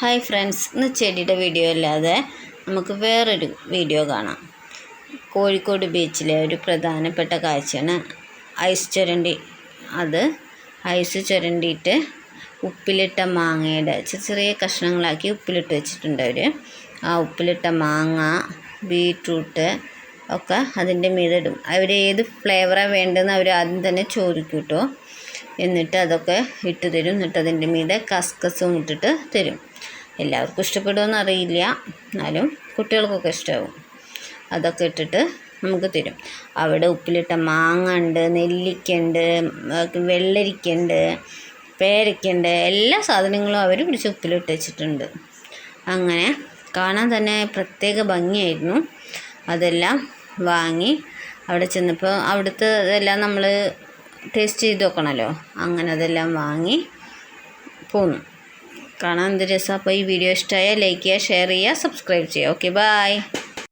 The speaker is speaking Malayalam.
ഹായ് ഫ്രണ്ട്സ് ഇന്ന് ചെടിയുടെ വീഡിയോ അല്ലാതെ നമുക്ക് വേറൊരു വീഡിയോ കാണാം. കോഴിക്കോട് ബീച്ചിലെ ഒരു പ്രധാനപ്പെട്ട കാഴ്ചയാണ് ഐസ് ചുരണ്ടി. അത് ഐസ് ചുരണ്ടിയിട്ട് ഉപ്പിലിട്ട മാങ്ങയുടെ ചെറിയ കഷ്ണങ്ങളാക്കി ഉപ്പിലിട്ട് വെച്ചിട്ടുണ്ട് അവർ ആ ഉപ്പിലിട്ട മാങ്ങ ബീട്രൂട്ട് ഒക്കെ അതിന്റെ മീതിടും. അവർ ഏത് ഫ്ലേവറാണ് വേണ്ടതെന്ന് അവർ ആദ്യം തന്നെ ചോദിക്കും കേട്ടോ എന്നിട്ട് അതൊക്കെ ഇട്ട് തരും. എന്നിട്ട് അതിന്റെ മീതെ കസ്കസും ഇട്ടിട്ട് തരും. എല്ലാവർക്കും ഇഷ്ടപ്പെടുമെന്ന് അറിയില്ല. എന്നാലും കുട്ടികൾക്കൊക്കെ ഇഷ്ടമാവും അതൊക്കെ ഇട്ടിട്ട് നമുക്ക് തരും. അവിടെ ഉപ്പിലിട്ട മാങ്ങ ഉണ്ട് നെല്ലിക്കയുണ്ട് വെള്ളരിക്കയുണ്ട് പേരയ്ക്കുണ്ട് എല്ലാ സാധനങ്ങളും അവർ പിടിച്ച് ഉപ്പിലിട്ട് വെച്ചിട്ടുണ്ട്. അങ്ങനെ കാണാൻ തന്നെ പ്രത്യേക ഭംഗിയായിരുന്നു. അതെല്ലാം വാങ്ങി അവിടെ ചെന്നപ്പോൾ അവിടുത്തെ ഇതെല്ലാം നമ്മൾ ടേസ്റ്റ് ചെയ്ത് നോക്കണമല്ലോ. അങ്ങനെ അതെല്ലാം വാങ്ങി പോന്നു. കാണാൻ എന്ത് രസം? അപ്പോൾ ഈ വീഡിയോ ഇഷ്ടമായാൽ ലൈക്ക് ചെയ്യുക ഷെയർ ചെയ്യുക സബ്സ്ക്രൈബ് ചെയ്യുക. Okay bye